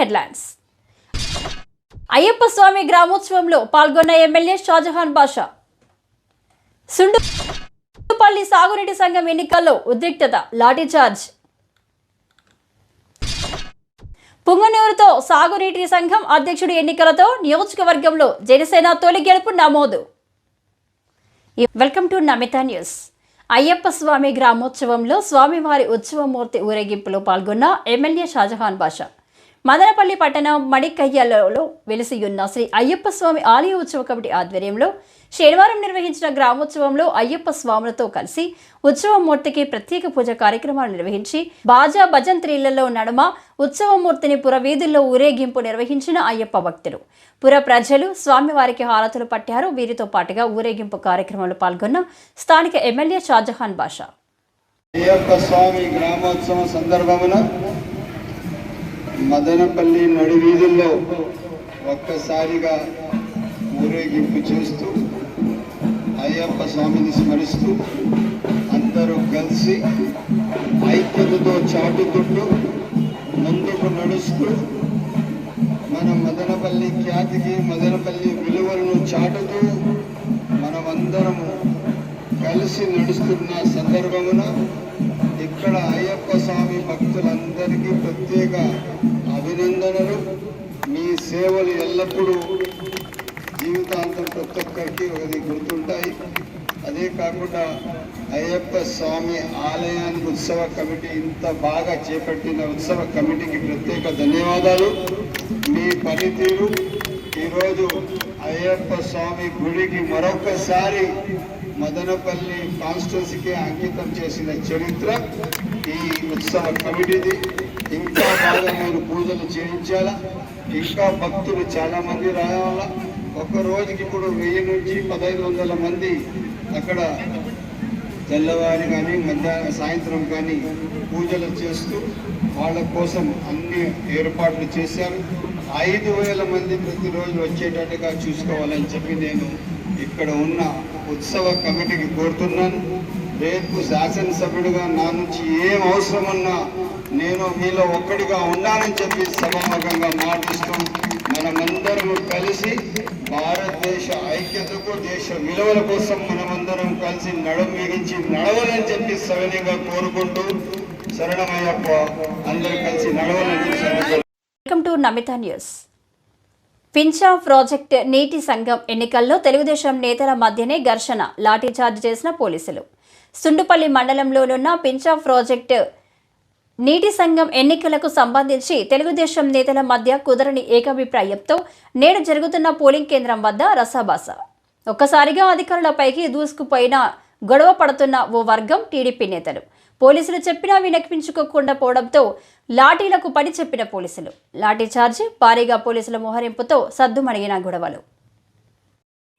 Headlines. Ayyappa స్వామి గ్రామోత్సవంలో పాల్గొన్న MLA Shahjahan బాషా. సుండుపల్లి సాగునీటి సంఘం ఎన్నికల్లో ఉద్రిక్తత లాఠీచార్జ్ పుంగనూరుతో సాగునీటి సంఘం అధ్యక్షుడి ఎన్నికలతో నియోజకవర్గంలో జనసేన తొలి గెలుపు నమోదు. Welcome to Namitha news. Ayyappa Swamy గ్రామోత్సవంలో స్వామివారి ఉత్సవమూర్తి ఊరేగింపులో పాల్గొన్న ఎమ్మెల్యే షాజహాన్ బాషా. మదనపల్లి పట్టణం మడికయ్యలలో వెలిసియున్న శ్రీ అయ్యప్ప స్వామి ఆలయ ఉత్సవ కమిటీ ఆధ్వర్యంలో శనివారం నిర్వహించిన గ్రామోత్సవంలో అయ్యప్ప స్వాములతో కలిసి ఉత్సవమూర్తికి ప్రత్యేక పూజ కార్యక్రమాలు నిర్వహించి బాజా భజంత్రీలలో నడుమ ఉత్సవమూర్తిని పురవీధుల్లో ఊరేగింపు నిర్వహించిన అయ్యప్ప భక్తులు. పుర ప్రజలు స్వామివారికి హారతులు పట్టారు. వీరితో పాటుగా ఊరేగింపు కార్యక్రమంలో పాల్గొన్న స్థానిక ఎమ్మెల్యే షాజహాన్ బాషా. అయ్యప్ప స్వామి గ్రామోత్సవం సందర్భమున మదనపల్లి నడివీధుల్లో ఒక్కసారిగా ఊరేగింపు చేస్తూ అయ్యప్ప స్వామిని స్మరిస్తూ అందరూ కలిసి ఐక్యతతో చాటుకుంటూ ముందుకు నడుస్తూ మన మదనపల్లి ఖ్యాతికి మదనపల్లి విలువలను చాటుతూ మనమందరము కలిసి నడుస్తున్న సందర్భమున ఇక్కడ అయ్యప్ప స్వామి భక్తులందరికీ ప్రత్యేక అభినందనలు. మీ సేవలు ఎల్లప్పుడూ జీవితాంతం ప్రతి ఒక్కరికి అది గుర్తుంటాయి. అదే కాకుండా అయ్యప్ప స్వామి ఆలయానికి ఉత్సవ కమిటీ ఇంత బాగా చేపట్టిన ఉత్సవ కమిటీకి ప్రత్యేక ధన్యవాదాలు. మీ పనితీరు ఈరోజు అయ్యప్ప స్వామి గుడికి మరొకసారి మదనపల్లి కాన్స్టిట్యున్సీకి అంకితం చేసిన చరిత్ర ఈ ఉత్సవ కమిటీది ఇంకా బాగా మీరు పూజలు చేయించాలా ఇంకా భక్తులు చాలా మంది రావాలా. ఒక్క రోజుకి ఇప్పుడు వెయ్యి నుంచి పదహైదు వందల మంది అక్కడ తెల్లవారి కానీ మధ్యాహ్నం సాయంత్రం కానీ పూజలు చేస్తూ వాళ్ళ కోసం అన్ని ఏర్పాట్లు చేశారు. ఐదు వేల మంది ప్రతిరోజు వచ్చేటట్టుగా చూసుకోవాలని చెప్పి నేను ఇక్కడ ఉన్న ఉత్సవ కమిటీకి కోరుతున్నాను. రేపు శాసనసభ్యుడిగా నా నుంచి ఏం అవసరమన్నా నేను మీలో ఒక్కడిగా ఉన్నానని చెప్పి సభాముఖంగా మాటిస్తూ మనమందరం కలిసి భారతదేశ ఐక్యతకు దేశ విలువల కోసం మనమందరం కలిసి నడుం మిగించి నడవాలని చెప్పి సవినీయంగా కోరుకుంటూ శరణమయ్యప్ప అందరూ కలిసి నడవాలని చెప్పి వెల్కమ్ టు నమిత న్యూస్ ఫిన్షా ప్రాజెక్ట్ నీటి సంఘం ఎన్నికల్లో తెలుగుదేశం నేతల మధ్యనే ఘర్షణ లాఠీచార్జ్ చేసిన పోలీసులు. సుండుపల్లి మండలంలోనున్న పించా ప్రాజెక్ట్ నీటి సంఘం ఎన్నికలకు సంబంధించి తెలుగుదేశం నేతల మధ్య కుదరని ఏకాభిప్రాయంతో నేడు జరుగుతున్న పోలింగ్ కేంద్రం వద్ద రసాబాస ఒక్కసారిగా అధికారులపైకి దూసుకుపోయిన గొడవ పడుతున్న ఓ వర్గం టీడీపీ నేతలు. పోలీసులు చెప్పినా వినిపించుకోకుండా పోవడంతో లాఠీలకు పని చెప్పిన పోలీసులు. లాఠీ చార్జ్ భారీగా పోలీసుల మోహరింపుతో సద్దుమణిగిన గొడవలు.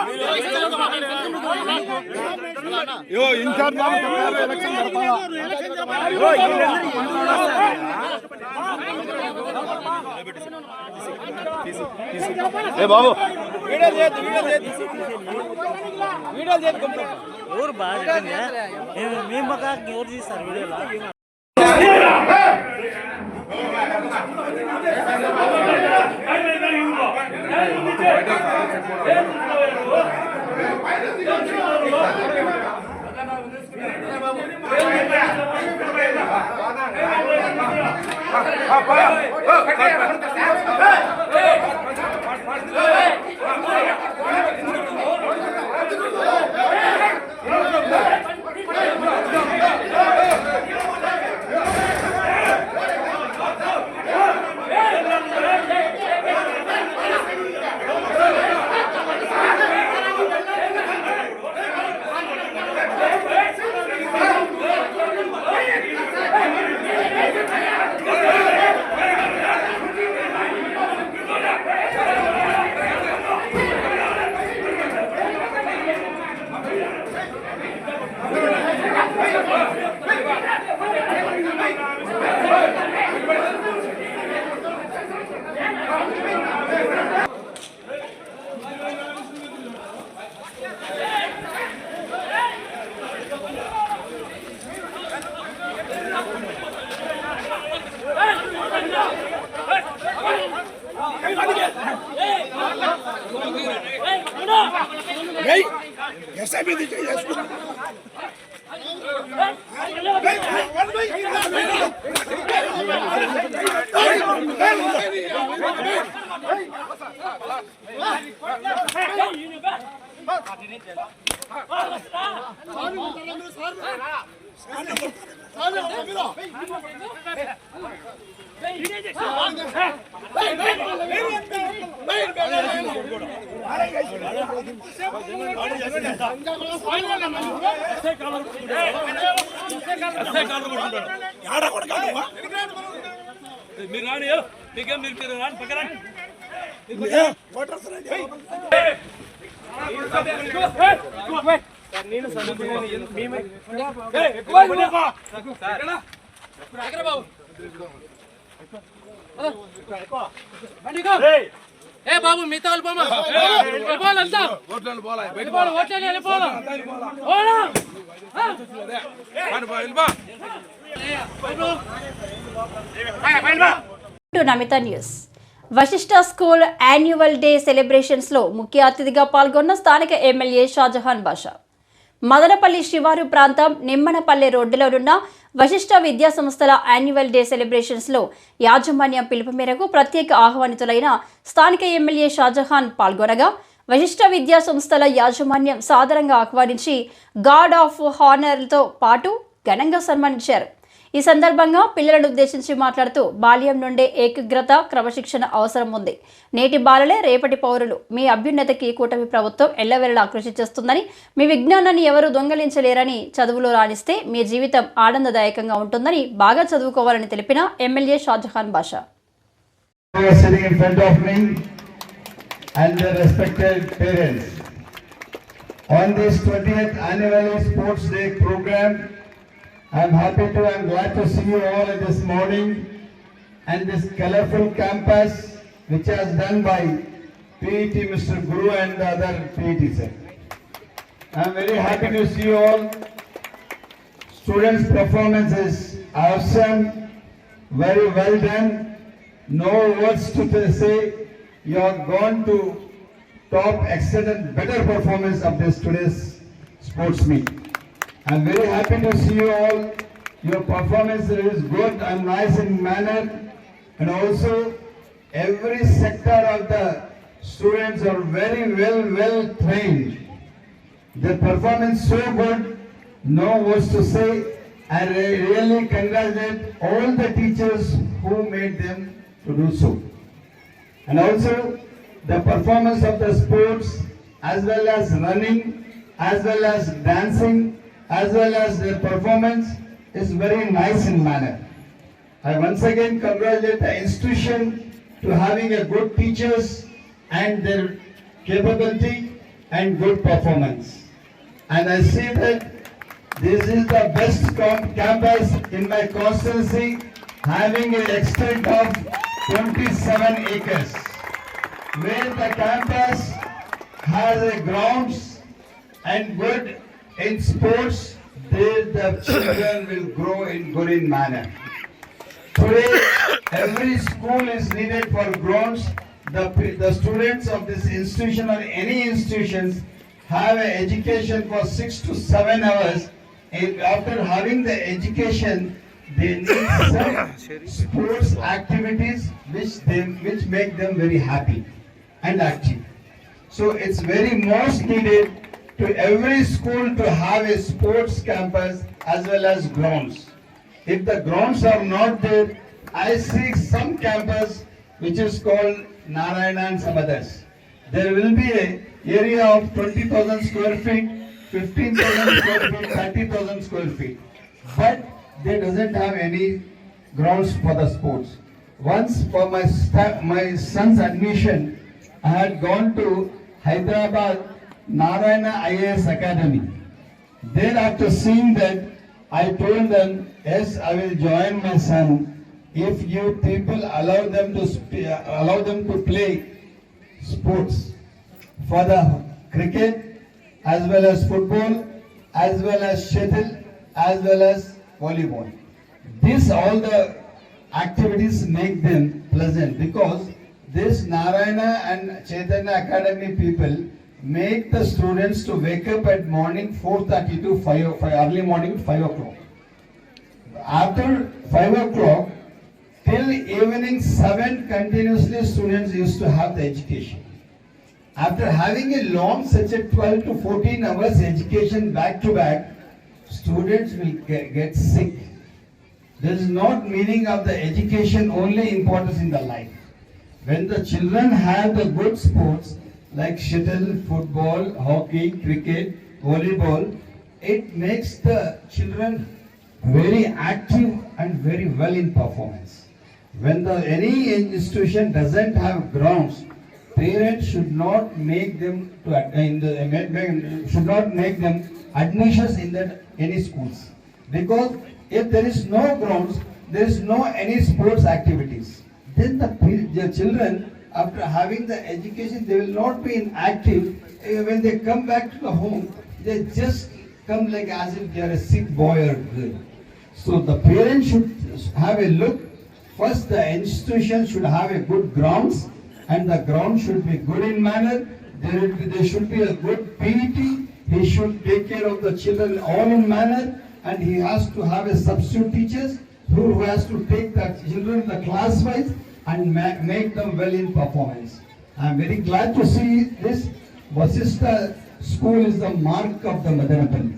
చేయి. నువ్వు You are making them quarrel. You are making them fighting. Election జరపాల్సిందే ఎలక్షన్ జరపాల్సిందే అట్లా చేస్తారు ఎవరు బాగా మేము మాకు ఎవరు తీస్తారు వీడియోలో ¡Vamos! Rapaz, మీరు రాని మీకేం మీరు మీరు రాని పక్కన రండి. ఏ బాబు? మిగతా వెళ్ళిపోవాలంతా వెళ్ళిపోవాలి ఓట్లని వెళ్ళిపోవాలి Namitha news. Vashishta school annual day సెలబ్రేషన్స్లో ముఖ్య అతిథిగా పాల్గొన్న స్థానిక ఎమ్మెల్యే షాజహాన్ బాషా. మదనపల్లి శివారు ప్రాంతం నిమ్మనపల్లె రోడ్డులోనున్న వశిష్ట విద్యా సంస్థల యాన్యువల్ డే సెలబ్రేషన్స్లో యాజమాన్యం పిలుపు మేరకు ప్రత్యేక ఆహ్వానితులైన స్థానిక ఎమ్మెల్యే షాజహాన్ పాల్గొనగా వశిష్ట విద్యా సంస్థల యాజమాన్యం సాదరంగా ఆహ్వానించి గార్డ్ ఆఫ్ హానర్తో పాటు ఘనంగా సన్మానించారు. ఈ సందర్భంగా పిల్లలను ఉద్దేశించి మాట్లాడుతూ బాల్యం నుండే ఏకాగ్రత క్రమశిక్షణ అవసరం ఉంది. నేటి బాలలే రేపటి పౌరులు. మీ అభ్యున్నతికి కూటమి ప్రభుత్వం ఎల్లవెల్లలా కృషి చేస్తుందని మీ విజ్ఞానాన్ని ఎవరు దొంగలించలేరని చదువులో రాణిస్తే మీ జీవితం ఆనందదాయకంగా ఉంటుందని బాగా చదువుకోవాలని తెలిపిన MLA Shahjahan Basha. And their respected parents. On this 20th annual Sports Day program, I am happy to and glad to see you all this morning and this colorful campus which was done by PET Mr. Guru and the other PET sir. I am very happy to see you all. Students' performance is awesome, very well done. No words to say. You have gone to top, excellent, better performance of this today's sports meet. I'm very happy to see you all. Your performance is good and nice in manner, and also every sector of the students are very well, well trained. Their performance so good, no words to say. I really congratulate all the teachers who made them to do so. And also the performance of the sports as well as running, as well as dancing, as well as their performance is very nice in manner. I once again congratulate the institution to having a good teachers and their capability and good performance. And I see that this is the best campus in my constituency, having an extent of 27 acres, where the campus has a grounds and good in sports, there the children will grow in good manner. Today, every school is needed for grounds. the, the students of this institution or any institutions have an education for six to seven hours. And after having the education, they need some sports activities which they, which make them very happy and active. So it's very most needed to every school to have a sports campus as well as grounds. If the grounds are not there, I see some campus which is called Narayana and some others. There will be a area of twenty thousand square feet, fifteen thousand square feet, thirty thousand square feet. But they doesn't have any grounds for the sports. Once for my my son's admission, I had gone to Hyderabad Narayana IAS Academy. Then after seeing that, I told them, yes, I will join my son if you people allow them to uh, allow them to play sports for the cricket as well as football as well as shuttle as well as volleyball. This all the activities make them pleasant because this Narayana and Chaitanya Academy people make the students to wake up at morning 4.30 to 5, 5 early morning 5 o'clock. After 5 o'clock till evening 7 continuously students used to have the education. After having a long such a 12 to 14 hours education back to back, students will get, get sick. There is not meaning of the education only importance in the life. When the children have the good sports like shuttle, football, hockey, cricket, volleyball, it makes the children very active and very well in performance. When the any institution doesn't have grounds, parents should not make them to in the should not make them admissions in that any schools because if there is no grounds, there is no any sports activities. Then the, the children after having the education, they will not be inactive. Eh, When they come back to the home, they just come like as if they are a sick boy or girl. So the parents should have a look. First, the institution should have a good grounds, and the ground should be good in manner. There, there should be a good PET. He should take care of the children all in manner, and he has to have a substitute teachers who who has to take the children the class wise and ma- make them well in performance. I am very glad to see this. Vasista school is the mark of the Madanapalli.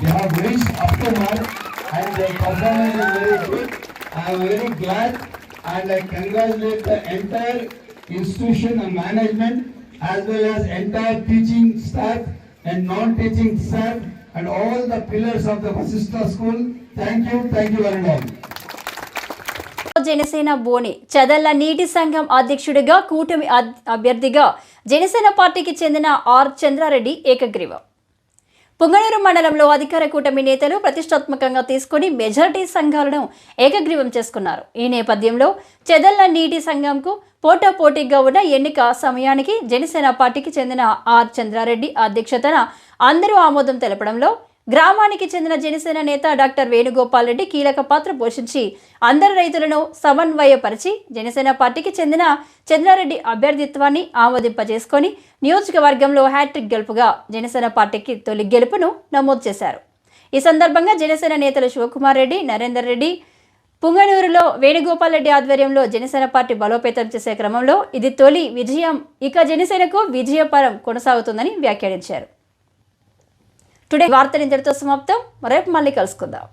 They have reached up to mark and their performance is very good. I am very glad and I congratulate the entire institution and management as well as entire teaching staff and non-teaching staff and all the pillars of the Vasista school. Thank you, thank you very much. Janasena బోని. చదల్ల నీటి సంఘం అధ్యక్షుడిగా కూటమి అభ్యర్థిగా జనసేన పార్టీకి చెందిన are Chandra Reddy ఏకగ్రీవం. పుంగనూరు మండలంలో అధికార కూటమి నేతలు ప్రతిష్టాత్మకంగా తీసుకుని మెజారిటీ సంఘాలను ఏకగ్రీవం చేసుకున్నారు. ఈ నేపథ్యంలో చెదల్ల నీటి సంఘంకు పోటాపోటీగా ఉన్న ఎన్నిక సమయానికి జనసేన పార్టీకి చెందిన ఆర్ చంద్రారెడ్డి అధ్యక్షతన అందరూ ఆమోదం తెలపడంలో గ్రామానికి చెందిన జనసేన నేత డాక్టర్ వేణుగోపాల్ రెడ్డి కీలక పాత్ర పోషించి అందరు రైతులను సమన్వయపరిచి జనసేన పార్టీకి చెందిన చంద్రారెడ్డి అభ్యర్థిత్వాన్ని ఆమోదింపజేసుకొని నియోజకవర్గంలో హ్యాట్రిక్ గెలుపుగా జనసేన పార్టీకి తొలి గెలుపును నమోదు చేశారు. ఈ సందర్భంగా జనసేన నేతలు శివకుమార్ రెడ్డి నరేందర్ రెడ్డి పుంగనూరులో వేణుగోపాల్ రెడ్డి ఆధ్వర్యంలో జనసేన పార్టీ బలోపేతం చేసే క్రమంలో ఇది తొలి విజయం. ఇక జనసేనకు విజయపరం కొనసాగుతుందని వ్యాఖ్యానించారు. టుడే వార్తలు ఇంతటితో సమాప్తం. రేపు మళ్ళీ కలుసుకుందాం.